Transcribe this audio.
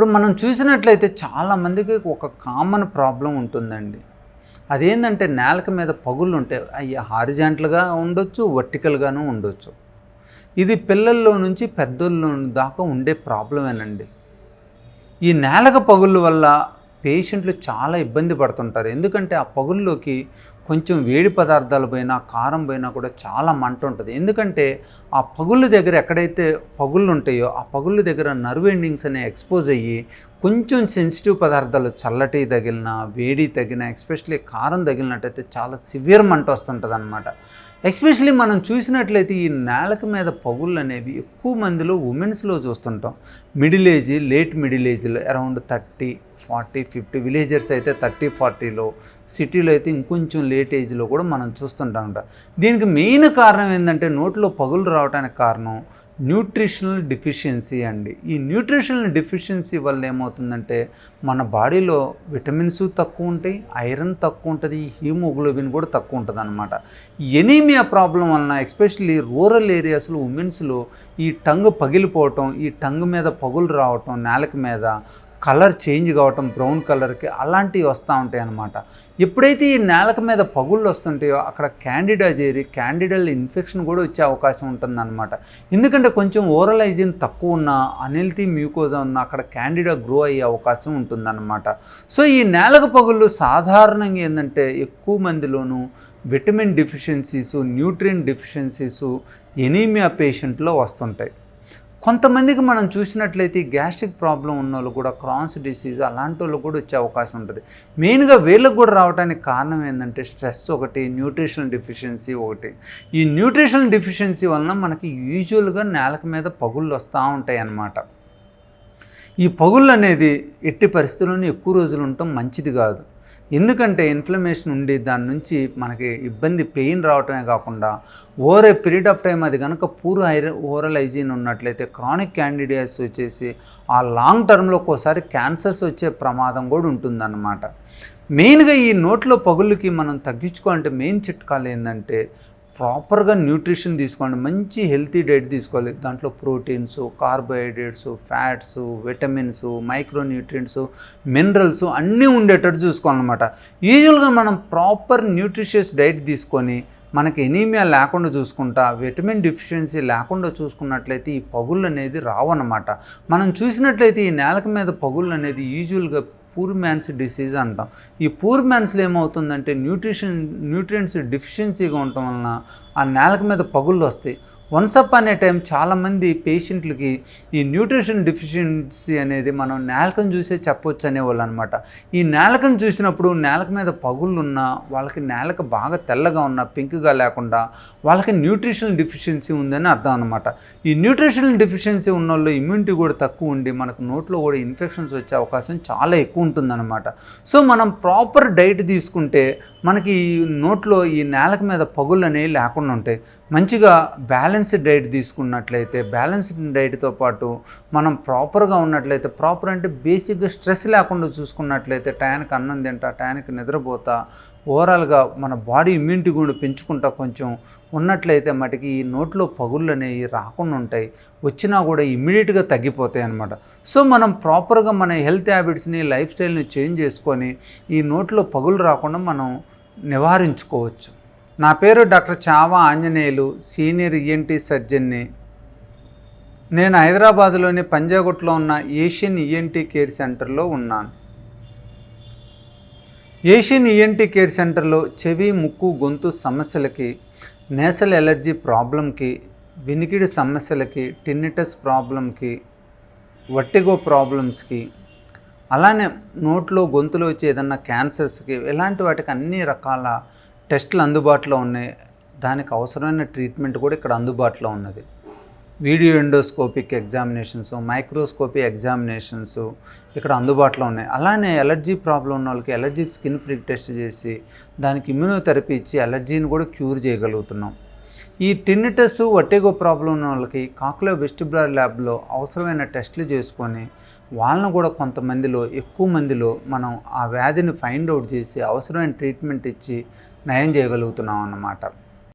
ఇప్పుడు మనం చూసినట్లయితే చాలామందికి ఒక కామన్ ప్రాబ్లం ఉంటుందండి. అదేంటంటే నేలక మీద పగుళ్ళు ఉంటాయి అవి హారిజాంటల్గా ఉండొచ్చు వర్టికల్గాను ఉండొచ్చు. ఇది పిల్లల్లో నుంచి పెద్దల్లో దాకా ఉండే ప్రాబ్లమేనండి. ఈ నేలక పగుళ్ళ వల్ల పేషెంట్లు చాలా ఇబ్బంది పడుతుంటారు. ఎందుకంటే ఆ పగుల్లోకి కొంచెం వేడి పదార్థాలు పోయినా కారం పోయినా కూడా చాలా మంట ఉంటుంది. ఎందుకంటే ఆ పగుళ్ళ దగ్గర ఎక్కడైతే పగుళ్ళు ఉంటాయో ఆ పగుళ్ళ దగ్గర నర్వ్ ఎండింగ్స్ అనే ఎక్స్పోజ్ అయ్యి కొంచెం సెన్సిటివ్ పదార్థాలు చల్లటి తగిలిన వేడి తగిన ఎస్పెషలీ కారం తగిలినట్టయితే చాలా సివియర్ మంట వస్తుంటుంది అనమాట ఎస్పెషలీ మనం చూసినట్లయితే ఈ నేలక మీద పగుళ్ళు అనేవి ఎక్కువ మందిలో ఉమెన్స్లో చూస్తుంటాం. మిడిల్ ఏజ్ లేట్ మిడిల్ ఏజ్లో around thirty forty fifty villagers అయితే థర్టీ ఫార్టీలో సిటీలో అయితే ఇంకొంచెం లేట్ ఏజ్లో కూడా మనం చూస్తుంటాం దీనికి మెయిన్ కారణం ఏంటంటే నోట్లో పగులు రావడానికి కారణం న్యూట్రిషనల్ డిఫిషియన్సీ అండి. ఈ న్యూట్రిషనల్ డిఫిషియన్సీ వల్ల ఏమవుతుందంటే మన బాడీలో విటమిన్స్ తక్కువ ఉంటాయి ఐరన్ తక్కువ ఉంటుంది హీమోగ్లోబిన్ కూడా తక్కువ ఉంటుంది అనమాట ఎనీమియా ప్రాబ్లం వలన ఎస్పెషల్లీ రూరల్ ఏరియాస్లో ఉమెన్స్లో ఈ టంగ్ పగిలిపోవటం ఈ టంగ్ మీద పగులు రావటం నేలకు మీద కలర్ చేంజ్ కావటం బ్రౌన్ కలర్కి అలాంటివి వస్తూ ఉంటాయి అన్నమాట. ఎప్పుడైతే ఈ నేలక మీద పగుళ్ళు వస్తుంటాయో అక్కడ క్యాండిడా చేరి క్యాండిడల్ ఇన్ఫెక్షన్ కూడా వచ్చే అవకాశం ఉంటుందన్నమాట. ఎందుకంటే కొంచెం ఓరల్ హైజీన్ తక్కువ ఉన్న అనిల్తీ మ్యూకోజా ఉన్న అక్కడ క్యాండిడా గ్రో అయ్యే అవకాశం ఉంటుందన్నమాట. సో ఈ నేలక పగుళ్ళు సాధారణంగా ఏంటంటే ఎక్కువ మందిలోనూ విటమిన్ డిఫిషియన్సీసు న్యూట్రియం డిఫిషియన్సీసు ఎనీమియా పేషెంట్లో వస్తుంటాయి. కొంతమందికి మనం చూసినట్లయితే గ్యాస్ట్రిక్ ప్రాబ్లం ఉన్న వాళ్ళు కూడా క్రాన్స్ డిసీజ్ అలాంటి వాళ్ళు కూడా వచ్చే అవకాశం ఉంటుంది. మెయిన్గా వీళ్ళకి కూడా రావడానికి కారణం ఏంటంటే స్ట్రెస్ ఒకటి న్యూట్రిషనల్ డిఫిషియన్సీ ఒకటి. ఈ న్యూట్రిషనల్ డిఫిషియన్సీ వలన మనకి యూజువల్గా నేలకు మీద పగుళ్ళు వస్తూ ఉంటాయి అన్నమాట ఈ పగుళ్ళు అనేది ఎట్టి పరిస్థితుల్లోనే ఎక్కువ రోజులు ఉండటం మంచిది కాదు. ఎందుకంటే ఇన్ఫ్లమేషన్ ఉండి దాని నుంచి మనకి ఇబ్బంది పెయిన్ రావటమే కాకుండా over a period of time అది కనుక పూర్ హైర ఓరల్ హైజీన్ ఉన్నట్లయితే క్రానిక్ క్యాండిడియాస్ వచ్చేసి ఆ లాంగ్ టర్మ్లో ఒక్కోసారి క్యాన్సర్స్ వచ్చే ప్రమాదం కూడా ఉంటుందన్నమాట. మెయిన్గా ఈ నోట్లో పగుళ్ళకి మనం తగ్గించుకోవాలంటే మెయిన్ చిట్కాలు ఏంటంటే ప్రాపర్గా న్యూట్రిషన్ తీసుకోండి మంచి హెల్తీ డైట్ తీసుకోవాలి. దాంట్లో proteins carbohydrates fats vitamins micronutrients minerals అన్నీ ఉండేటట్టు చూసుకోవాలన్నమాట. యూజువల్గా మనం ప్రాపర్ న్యూట్రిషియస్ డైట్ తీసుకొని మనకి ఎనీమియా లేకుండా చూసుకుంటా విటమిన్ డిఫిషియన్సీ లేకుండా చూసుకున్నట్లయితే ఈ పగుళ్ళు అనేది రావన్నమాట. మనం చూసినట్లయితే ఈ నేలక మీద పగుళ్ళు అనేది యూజువల్గా పూర్ మ్యాన్స్ డిసీజ్ అంటాం. ఈ పూర్ మ్యాన్స్లో ఏమవుతుందంటే న్యూట్రిషన్ న్యూట్రియంట్స్ డిఫిషియన్సీగా ఉండటం వలన ఆ నేలక మీద పగుళ్ళు వస్తాయి. వన్స్ అప్ అనే టైం చాలామంది పేషెంట్లకి ఈ న్యూట్రిషన్ డిఫిషియన్సీ అనేది మనం నేలకను చూసే చెప్పొచ్చు అనేవాళ్ళు అనమాట ఈ నేలకను చూసినప్పుడు నేలక మీద పగుళ్ళు ఉన్న వాళ్ళకి నేలక బాగా తెల్లగా ఉన్న పింక్గా లేకుండా వాళ్ళకి న్యూట్రిషనల్ డిఫిషియన్సీ ఉందని అర్థం అనమాట ఈ న్యూట్రిషనల్ డిఫిషియన్సీ ఉన్న వాళ్ళు ఇమ్యూనిటీ కూడా తక్కువ ఉండి మనకు నోట్లో కూడా ఇన్ఫెక్షన్స్ వచ్చే అవకాశం చాలా ఎక్కువ ఉంటుందన్నమాట. సో మనం ప్రాపర్ డైట్ తీసుకుంటే మనకి ఈ నోట్లో ఈ నేలక మీద పగులు అనేవి లేకుండా ఉంటాయి. మంచిగా బ్యాలెన్స్డ్ డైట్ తీసుకున్నట్లయితే బ్యాలెన్స్డ్ డైట్తో పాటు మనం ప్రాపర్గా ఉన్నట్లయితే ప్రాపర్ అంటే బేసిక్గా స్ట్రెస్ లేకుండా చూసుకున్నట్లయితే టయానికి అన్నం తింటా టయానికి నిద్రపోతా ఓవరాల్గా మన బాడీ ఇమ్యూనిటీ కూడా పెంచుకుంటా కొంచెం ఉన్నట్లయితే మటుకి ఈ నోట్లో పగుళ్ళు అనేవి రాకుండా ఉంటాయి. వచ్చినా కూడా ఇమ్మీడియట్గా తగ్గిపోతాయి అన్నమాట. సో మనం ప్రాపర్గా మన హెల్త్ హ్యాబిట్స్ని లైఫ్ స్టైల్ని చేంజ్ చేసుకొని ఈ నోట్లో పగులు రాకుండా మనం నివారించుకోవచ్చు. నా పేరు doctor Chhaava Anjaneyulu senior ENT సర్జన్ని. నేను హైదరాబాద్లోని పంజాగుట్లో ఉన్న ఏషియన్ ఈఎన్టీ కేర్ సెంటర్లో ఉన్నాను. ఏషియన్ ఈఎన్టీ కేర్ సెంటర్లో చెవి ముక్కు గొంతు సమస్యలకి నేసల్ ఎలర్జీ ప్రాబ్లంకి వినికిడి సమస్యలకి టిన్నిటస్ ప్రాబ్లంకి వట్టిగో ప్రాబ్లమ్స్కి అలానే నోట్లో గొంతులో వచ్చే ఏదన్నా క్యాన్సర్స్కి ఇలాంటి వాటికి అన్ని రకాల టెస్టులు అందుబాటులో ఉన్నాయి. దానికి అవసరమైన ట్రీట్మెంట్ కూడా ఇక్కడ అందుబాటులో ఉన్నది. Video endoscopic examinations microscopy examinations ఇక్కడ అందుబాటులో ఉన్నాయి. అలానే ఎలర్జీ ప్రాబ్లం ఉన్న వాళ్ళకి ఎలర్జీ స్కిన్ ప్రిక్ టెస్ట్ చేసి దానికి ఇమ్యూనోథెరపీ ఇచ్చి ఎలర్జీని కూడా క్యూర్ చేయగలుగుతున్నాం. ఈ టిన్నిటస్ వట్టేగో ప్రాబ్లం ఉన్న వాళ్ళకి కాకులో వెస్టిబులర్ ల్యాబ్లో అవసరమైన టెస్టులు చేసుకొని వాళ్ళను కూడా కొంతమందిలో ఎక్కువ మందిలో మనం ఆ వ్యాధిని ఫైండ్ అవుట్ చేసి అవసరమైన ట్రీట్మెంట్ ఇచ్చి నయం చేయగలుగుతున్నాం అన్నమాట.